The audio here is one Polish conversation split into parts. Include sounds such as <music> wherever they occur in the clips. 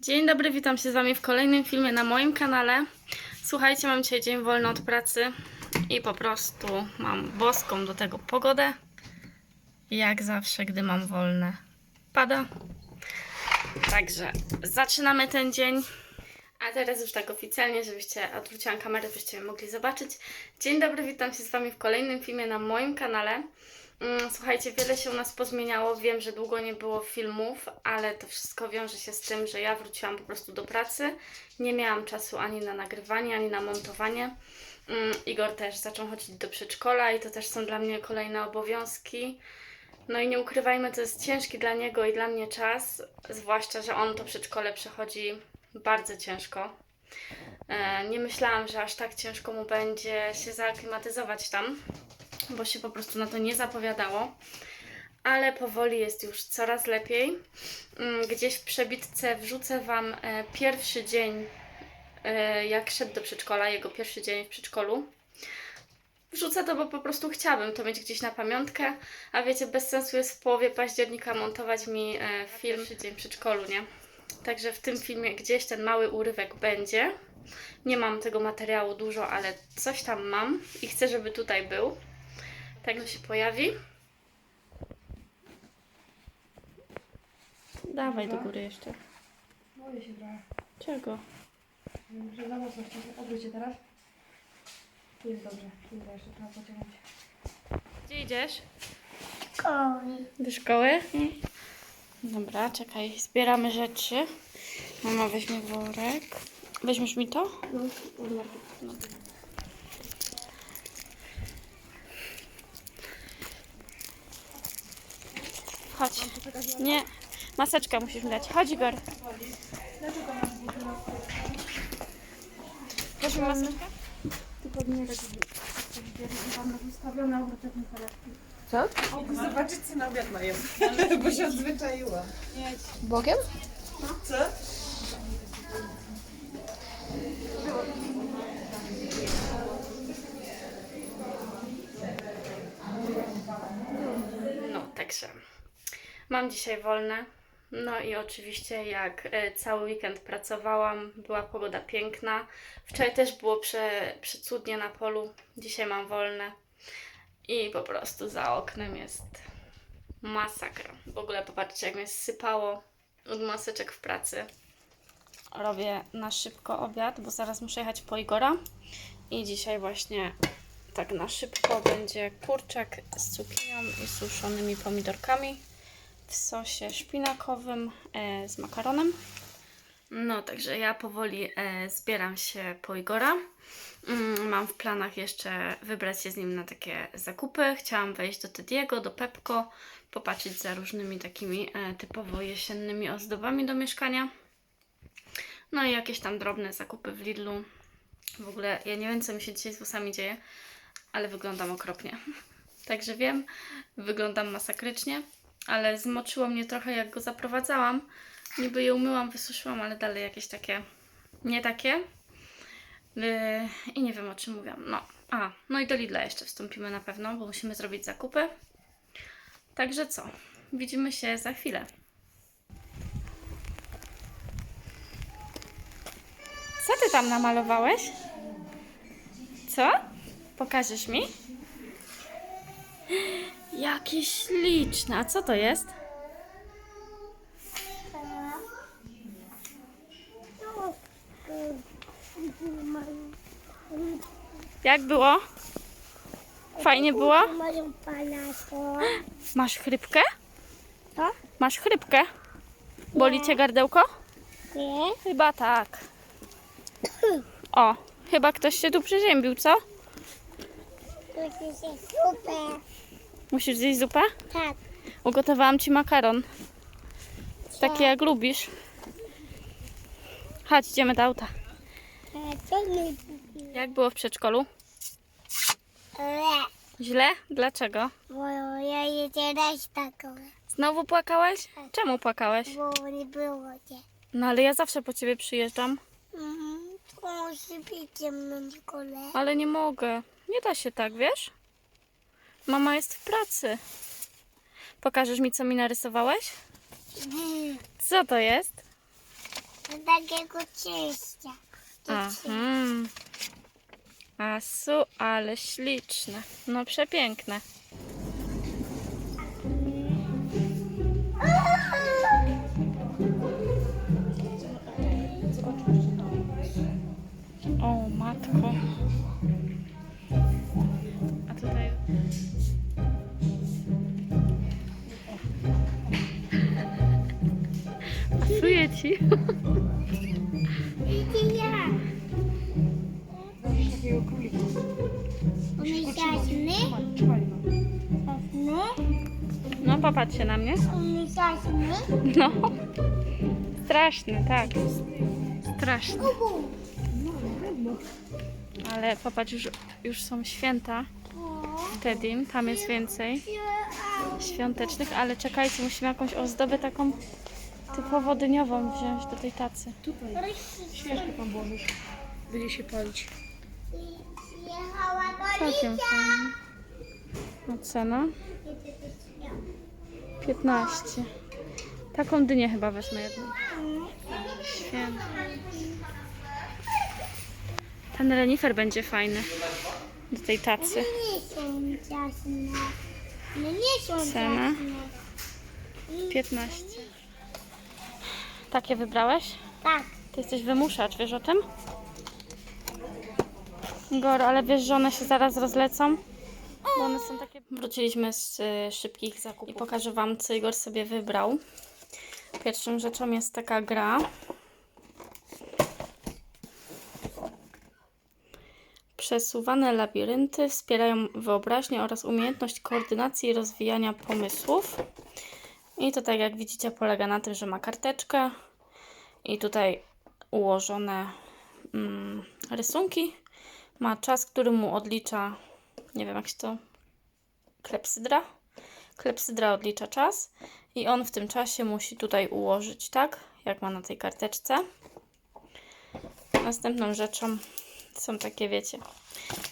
Dzień dobry, witam się z Wami w kolejnym filmie na moim kanale. Słuchajcie, mam dzisiaj dzień wolny od pracy i po prostu mam boską do tego pogodę. Jak zawsze, gdy mam wolne, pada. Także zaczynamy ten dzień. A teraz już tak oficjalnie, żebyście odwróciłam kamerę, byście mogli zobaczyć. Dzień dobry, witam się z Wami w kolejnym filmie na moim kanale. Mm, Słuchajcie, wiele się u nas pozmieniało. Wiem, że długo nie było filmów, ale to wszystko wiąże się z tym, że ja wróciłam po prostu do pracy. Nie miałam czasu ani na nagrywanie, ani na montowanie. Mm, Igor też zaczął chodzić do przedszkola i to też są dla mnie kolejne obowiązki. No i nie ukrywajmy, to jest ciężki dla niego i dla mnie czas, zwłaszcza, że on to przedszkole przechodzi bardzo ciężko. E, Nie myślałam, że aż tak ciężko mu będzie się zaaklimatyzować tam bo się po prostu na to nie zapowiadało. Ale powoli jest już coraz lepiej. Mm, Gdzieś w przebitce wrzucę Wam e, pierwszy dzień, e, jak szedł do przedszkola, jego pierwszy dzień w przedszkolu. Wrzucę to, bo po prostu chciałabym to mieć gdzieś na pamiątkę, a wiecie, bez sensu jest w połowie października montować mi e, film pierwszy dzień w przedszkolu, nie? Także w tym filmie gdzieś ten mały urywek będzie. Nie mam tego materiału dużo, ale coś tam mam i chcę, żeby tutaj był. Tak, że się pojawi. Dawaj do góry jeszcze. Boję się trochę. Czego? Muszę za mocno się teraz. Jest dobrze. Dobra, jeszcze trochę pociągnąć. Gdzie idziesz? Szkoły. Do szkoły? Dobra, czekaj, zbieramy rzeczy. Mama weźmie worek. Weźmiesz mi to? No, No. Chodź. Nie, maseczkę musisz mi dać. Chodź, Igor. Weźmy maseczkę? Ty obrotowe torebki. Co? Zobaczyć co na obiad mają, <laughs> bo się odzwyczaiła. Bokiem? Co? No, także mam dzisiaj wolne. No i oczywiście jak e, cały weekend pracowałam, była pogoda piękna. Wczoraj też było prze, przecudnie na polu. Dzisiaj mam wolne. I po prostu za oknem jest masakra. W ogóle popatrzcie jak mnie sypało od maseczek w pracy. Robię na szybko obiad, bo zaraz muszę jechać po Igora. I dzisiaj właśnie tak na szybko będzie kurczak z cukinią i suszonymi pomidorkami w sosie szpinakowym e, z makaronem. No, także ja powoli e, zbieram się po Igora. Mm, mam w planach jeszcze wybrać się z nim na takie zakupy. Chciałam wejść do Tediego, do Pepko, popatrzeć za różnymi takimi e, typowo jesiennymi ozdobami do mieszkania. No i jakieś tam drobne zakupy w Lidlu. W ogóle ja nie wiem, co mi się dzisiaj z włosami dzieje, ale wyglądam okropnie. <laughs> Także wiem, wyglądam masakrycznie, ale zmoczyło mnie trochę, jak go zaprowadzałam. Niby je umyłam, wysuszyłam, ale dalej jakieś takie, nie takie. Yy, I nie wiem, o czym mówiłam. No, a, no i do Lidla jeszcze wstąpimy na pewno, bo musimy zrobić zakupy. Także co? Widzimy się za chwilę. Co ty tam namalowałeś? Co? Pokażesz mi? Jakie śliczne. A co to jest? Jak było? Fajnie było? Mają. Masz chrypkę? Co? Masz chrypkę? Boli cię gardełko? Nie? Chyba tak. <coughs> O, chyba ktoś się tu przeziębił, co? To jest super. Musisz zjeść zupę? Tak. Ugotowałam ci makaron. Taki jak lubisz. Chodź, idziemy do auta. Mi Jak było w przedszkolu? Le. Źle? Dlaczego? Bo ja raz taką. Znowu płakałeś? Czemu płakałeś? Bo nie było cię. No ale ja zawsze po ciebie przyjeżdżam. Mhm. To musi być ze mną Nikole. Ale nie mogę. Nie da się tak, wiesz? Mama jest w pracy. Pokażesz mi, co mi narysowałeś? Co to jest? Do takiego cięcia. Aha. Asu, ale śliczne. No przepiękne. Wiecie ja. Możesz takiego królika. Umyślaśmy. Trzymaj, trzymaj no. No, popatrz się na mnie. Umyślaśmy. No. Straszny, tak. Straszny. Ale popatrz, już, już są święta w Tedim, tam jest więcej świątecznych, ale czekajcie, musimy jakąś ozdobę taką typowo dyniową wziąć do tej tacy. Tutaj. Świeczkę tam włożysz. Będzie się palić. Całkiem fajnie. A cena? 15. Taką dynię chyba wezmę jedną. Święta. Ten renifer będzie fajny do tej tacy. Cena? ciasne. 15. Takie wybrałeś? Tak. Ty jesteś wymuszacz, wiesz o tym? Goro, ale wiesz, że one się zaraz rozlecą? Bo one są takie... Wróciliśmy z y, szybkich zakupów i pokażę Wam, co Igor sobie wybrał. Pierwszą rzeczą jest taka gra. Przesuwane labirynty wspierają wyobraźnię oraz umiejętność koordynacji i rozwijania pomysłów. I to tak jak widzicie polega na tym, że ma karteczkę i tutaj ułożone mm, rysunki. Ma czas, który mu odlicza, nie wiem jak się to, klepsydra. Klepsydra odlicza czas i on w tym czasie musi tutaj ułożyć, tak? Jak ma na tej karteczce. Następną rzeczą są takie, wiecie,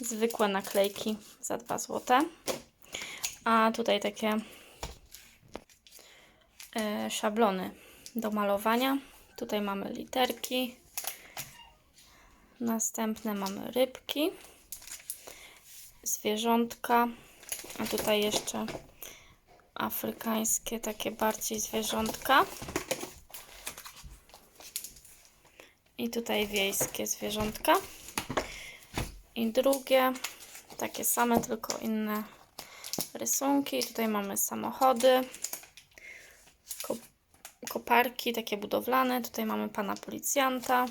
zwykłe naklejki za 2 zł. A tutaj takie szablony do malowania. Tutaj mamy literki. Następne mamy rybki, zwierzątka, a tutaj jeszcze afrykańskie takie bardziej zwierzątka. I tutaj wiejskie zwierzątka. I drugie, takie same, tylko inne rysunki. Tutaj mamy samochody, koparki takie budowlane. Tutaj mamy pana policjanta.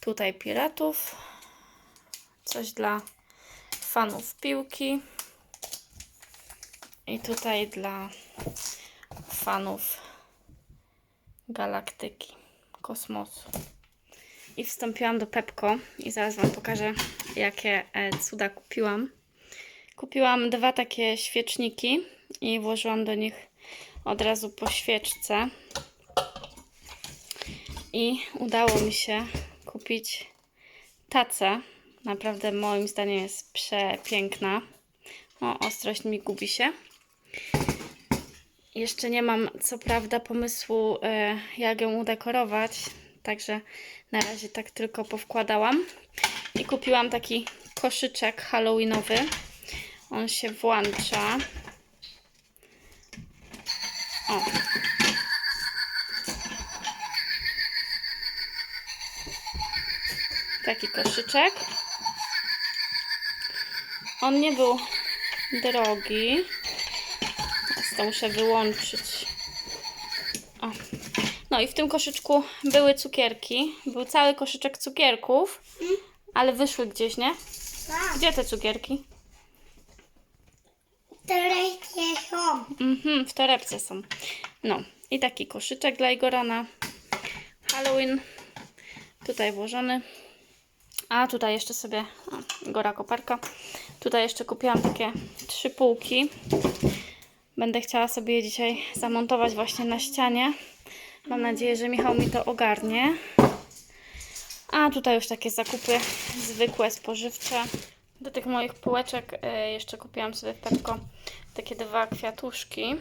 Tutaj piratów. Coś dla fanów piłki. I tutaj dla fanów galaktyki, kosmosu. I wstąpiłam do Pepko i zaraz Wam pokażę, jakie e, cuda kupiłam. Kupiłam dwa takie świeczniki i włożyłam do nich od razu po świeczce. I udało mi się kupić tacę. Naprawdę moim zdaniem jest przepiękna. O, ostrość mi gubi się. Jeszcze nie mam co prawda pomysłu, e, jak ją udekorować, także na razie tak tylko powkładałam. I kupiłam taki koszyczek halloweenowy. On się włącza. O. Taki koszyczek. On nie był drogi. Teraz to muszę wyłączyć. O. No i w tym koszyczku były cukierki. Był cały koszyczek cukierków, ale wyszły gdzieś, nie? Tak. Gdzie te cukierki? Trekie są. Mhm, w torebce są. No i taki koszyczek dla Igora na Halloween. Tutaj włożony. A tutaj jeszcze sobie o, Igora koparka. Tutaj jeszcze kupiłam takie trzy półki. Będę chciała sobie je dzisiaj zamontować właśnie na ścianie. Mam nadzieję, że Michał mi to ogarnie. A tutaj już takie zakupy zwykłe, spożywcze. Do tych moich półeczek e, jeszcze kupiłam sobie w Pepko takie dwa kwiatuszki.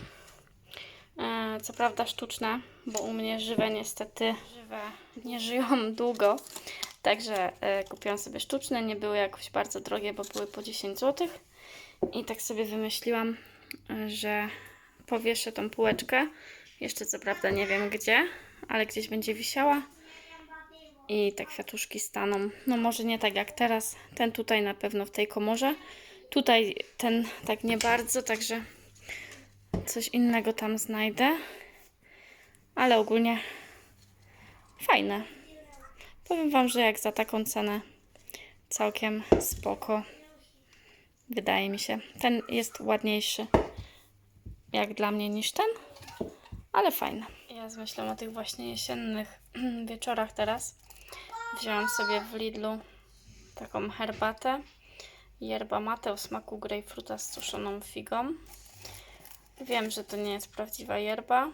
E, co prawda sztuczne, bo u mnie żywe niestety żywe nie żyją <laughs> długo. Także e, kupiłam sobie sztuczne, nie były jakoś bardzo drogie, bo były po 10 zł. I tak sobie wymyśliłam, że powieszę tą półeczkę. Jeszcze co prawda nie wiem gdzie, ale gdzieś będzie wisiała. I te kwiatuszki staną. No może nie tak jak teraz. Ten tutaj na pewno w tej komorze. Tutaj ten tak nie bardzo, także coś innego tam znajdę. Ale ogólnie fajne. Powiem Wam, że jak za taką cenę całkiem spoko. Wydaje mi się. Ten jest ładniejszy jak dla mnie niż ten, ale fajne. Ja zmyślam o tych właśnie jesiennych <clears throat> wieczorach teraz. Wzięłam sobie w Lidlu taką herbatę. Yerba mate o smaku grejpfruta z suszoną figą. Wiem, że to nie jest prawdziwa yerba,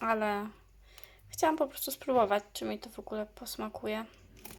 ale chciałam po prostu spróbować, czy mi to w ogóle posmakuje.